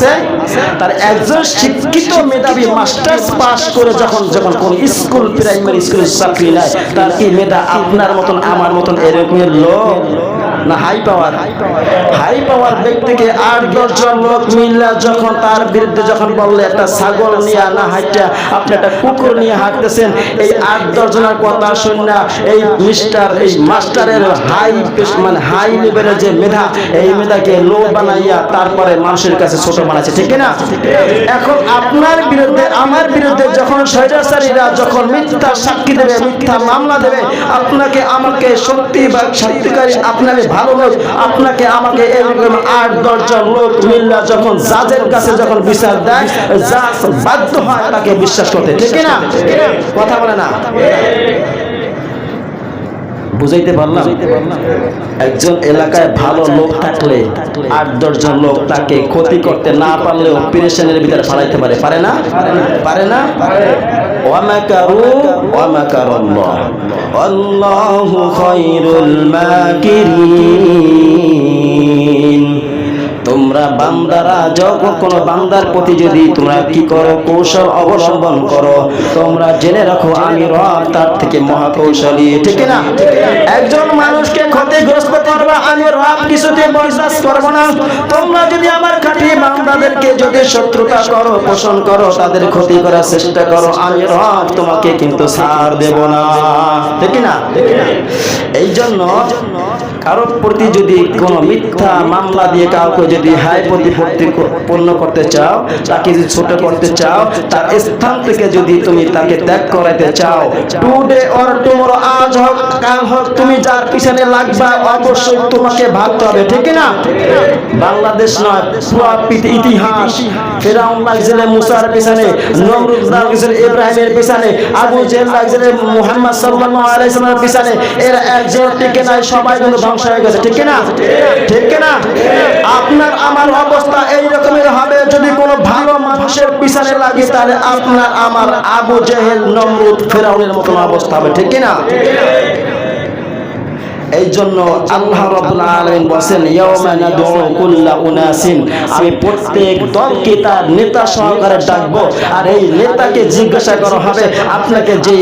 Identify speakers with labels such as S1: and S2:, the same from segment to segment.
S1: আছে, তার একজন শিক্ষিত মেধাবী মাস্টার্স পাস করে যখন যখন কোন স্কুল, প্রাইমারি স্কুলে চাকরি নেয়, তার কি মেধা আপনার মতন, আমার মতন এরকমের লোক? তারপরে মানুষের কাছে ছোট বানাচ্ছে ঠিক না এখন আপনার বিরুদ্ধে, আমার বিরুদ্ধে যখন স্বৈরাচারীরা যখন মিথ্যা সাক্ষী দেবে, মিথ্যা মামলা দেবে, আপনাকে, আমাকে সত্যি বা সত্যিকারী আপনাকে ভালো লোক, আপনাকে, আমাকে এরকম আট, দশজন লোক মিল্লা যখন জাজের কাছে যখন বিচার দেয়, জাজ বাধ্য হয় তাকে বিশ্বাস করতে। ঠিক না কথা বলে না? বুঝাইতে পারলাম? একজন এলাকায় ভালো লোক থাকলে আট, দশজন লোক তাকে ক্ষতি করতে না পারলেও পেরেশানের ভিতরে ফালাইতে পারে। পারে না? পারে না? ومكروا ومكر الله. والله خير الماكرين. বান্দারা, যখন কোন বান্দার প্রতি যদি তোমরা কি করো, কৌশল অবলম্বন করো, তোমরা জেনে রাখো, আমি রব তার থেকে মহাকৌশলী, ঠিক না একজন মানুষকে ক্ষতিগ্রস্ত করবা, আমি রব কিছুতে বরদাস্ত করব না। তোমরা যদি আমার খাঁটি বান্দাদেরকে যদি শত্রুতা করো, পোষণ করো, তাদের ক্ষতি করার চেষ্টা করো, আমি রব তোমাকে কিন্তু ছাড় দেব না। ঠিক না এই জন্য কারোর প্রতি যদি কোনো মিথ্যা মামলা দিয়ে কাউকে যদি হাই প্রতিপত্তি পূর্ণ করতে চাও তাকে যদি ছোট করতে চাও তার স্থান থেকে যদি তুমি তাকে ত্যাগ করাতে চাও টুডে অর টুমরো আজ হোক কাল হোক তুমি যার পিছনে লাগবা অবশ্যই তোমাকে ভাবতে হবে ঠিক না বাংলাদেশ নয় পুরা ইতিহাস। ফেরাউন লাগছিল মুসার পিছনে নমরুদ লাগছিল ইব্রাহিমের পিছনে আবু জেল লাগছিল মুহাম্মদ সাল্লাল্লাহু আলাইহি সাল্লামের পিছনে এরা একজন টিকে নাই সবাই কিন্তু ধ্বংস হয়ে গেছে ঠিক না ঠিক না আপনার আমার অবস্থা এই রকমের হবে, যদি কোনো ভালো মানুষের পিছনে লাগে, তাহলে আপনার আমার আবু জেহেল, নমরুদ, ফেরাউনের মতন অবস্থা হবে, ঠিক না এই জন্য আল্লাহ রাব্বুল আলামিন বলেন ইয়াউমা নাদউ কুল্লা উনাসিন। আমি প্রত্যেক দলকে তার নেতা সহকারে আর এই নেতাকে জিজ্ঞাসা করা হবে, আপনাকে যে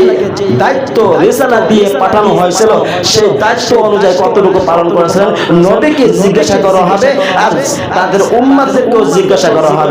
S1: দায়িত্ব রিসালা দিয়ে পাঠানো হয়েছিল, সেই দায়িত্ব অনুযায়ী কতটুকু পালন করেছিলেন? নবীকে জিজ্ঞাসা করা হবে, আর তাদের উম্মাদেরকেও জিজ্ঞাসা করা হবে।